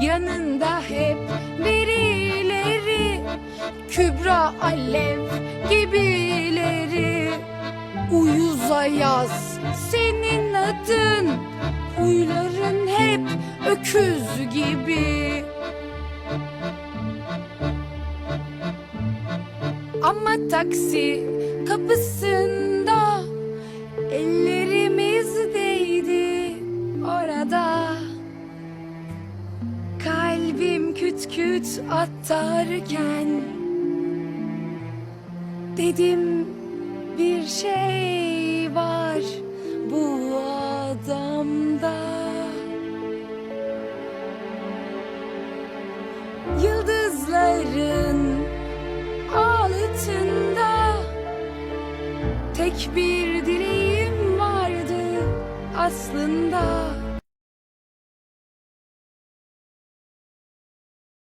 Yanında hep birileri Kübra Alev gibileri. Uyuza yaz senin adın Huyların hep öküz gibi. Ama taksi kapısında küt küt atarken Dedim bir şey var bu adamda. Yıldızların altında Tek bir dileğim vardı aslında